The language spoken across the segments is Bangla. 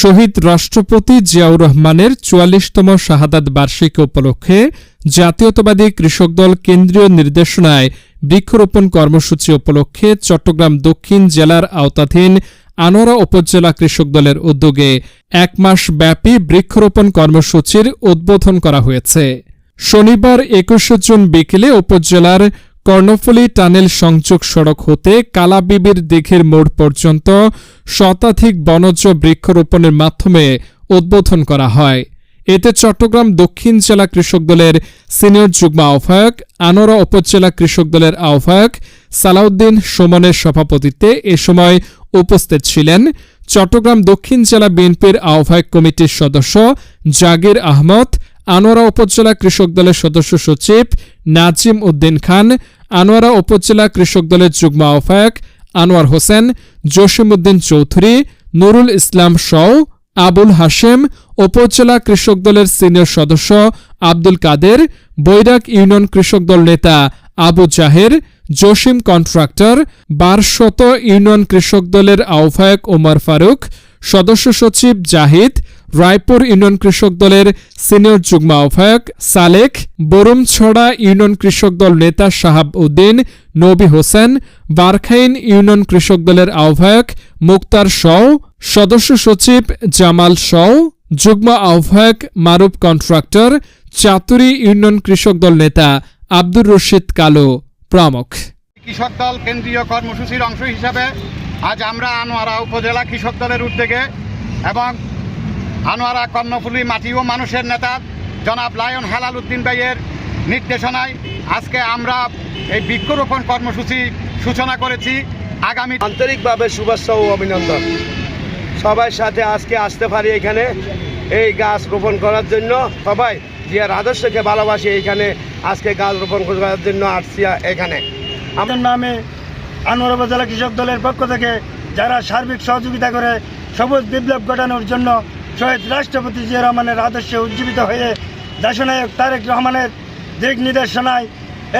শহীদ রাষ্ট্রপতি জিয়াউর রহমানের চুয়াল্লিশতম শাহাদাত বার্ষিকী উপলক্ষে জাতীয়তাবাদী কৃষক দল কেন্দ্রীয় নির্দেশনায় বৃক্ষরোপণ কর্মসূচি উপলক্ষে চট্টগ্রাম দক্ষিণ জেলার আওতাধীন আনোয়ারা উপজেলা কৃষক দলের উদ্যোগে এক মাস ব্যাপী বৃক্ষরোপণ কর্মসূচির উদ্বোধন করা হয়েছে। শনিবার একুশে জুন বিকেলে উপজেলার কর্ণফুলী টানেল সংযোগ সড়ক হতে কালাবিবির দিঘির মোড় পর্যন্ত শতাধিক বনজ বৃক্ষরোপণের মাধ্যমে উদ্বোধন করা হয়। এতে চট্টগ্রাম দক্ষিণ জেলা কৃষক দলের সিনিয়র যুগ্ম আহ্বায়ক আনোরা উপজেলা কৃষক দলের আহ্বায়ক, সালাউদ্দিন সুমনের সভাপতিত্বে এ সময় উপস্থিত ছিলেন চট্টগ্রাম দক্ষিণ জেলা বিএনপির আহ্বায়ক কমিটির সদস্য জাগির আহমদ আনোয়ারা উপজেলা কৃষক দলের সদস্য সচিব নাজিম উদ্দিন খান, আনোয়ারা উপজেলা কৃষক দলের যুগ্ম আহ্বায়ক আনোয়ার হোসেন, জসিমউদ্দিন চৌধুরী, নুরুল ইসলাম সও, আবুল হাশেম, উপজেলা কৃষক দলের সিনিয়র সদস্য আব্দুল কাদের বৈরাক ইউনিয়ন কৃষক দল নেতা আবু জাহের, জসিম কন্ট্রাক্টর, বারশত ইউনিয়ন কৃষক দলের আহ্বায়ক ওমর ফারুক, সদস্য সচিব জাহিদ রায়পুর ইউনিয়ন কৃষক দলের সিনিয়র যুগ্ম আহ্বায়ক সালেক, বরুমছড়া ইউনিয়ন কৃষক দল নেতা শাহাব উদ্দিন, নবী হোসেন, বারখাইন ইউনিয়ন কৃষক দলের আহ্বায়ক মুক্তার শও সদস্য সচিব জামাল শও যুগ্ম আহ্বায়ক মারুফ কন্ট্রাক্টর, চাতুরি ইউনিয়ন কৃষক দল নেতা আব্দুর রশিদ কালো প্রমুখ। কৃষক দল কেন্দ্রীয় কর্মসূচির অংশ হিসাবে আজ আমরা আনোয়ারা উপজেলা কৃষক দলের উদ্যোগে এবং আনোয়ারা কর্ণফুলী মাটি ও মানুষের নেতা জনাব লায়ন হেলাল উদ্দিন ভাইয়ের নির্দেশনায় আজকে আমরা এই বৃক্ষরোপণ কর্মসূচি সূচনা করেছি। আগামী আন্তরিকভাবে শুভেচ্ছা ও অভিনন্দন। সবার সাথে আজকে আসতে পারি এখানে এই গাছ রোপণ করার জন্য। সবাই জিয়ার আদর্শকে ভালোবাসি এইখানে আজকে গাছ রোপণ করার জন্য আসছি এখানে। আমার নামে আনোয়ার উপজেলা কৃষক দলের পক্ষ থেকে যারা সার্বিক সহযোগিতা করে সবুজ বিপ্লব ঘটানোর জন্য শহীদ রাষ্ট্রপতি জিয়া রহমানের আদর্শে উজ্জীবিত হয়ে দেশনায়ক তারেক রহমানের দিক নির্দেশনায়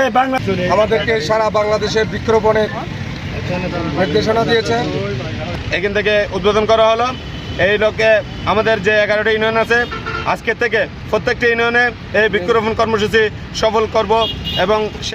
এই বাংলা আমাদেরকে সারা বাংলাদেশের বৃক্ষরোপণের নির্দেশনা দিয়েছে। এখান থেকে উদ্বোধন করা হলো। এই লোকে আমাদের যে এগারোটা ইউনিয়ন আছে আজকে থেকে প্রত্যেকটা ইউনিয়নে এই বৃক্ষরোপণ কর্মসূচি সফল করব এবং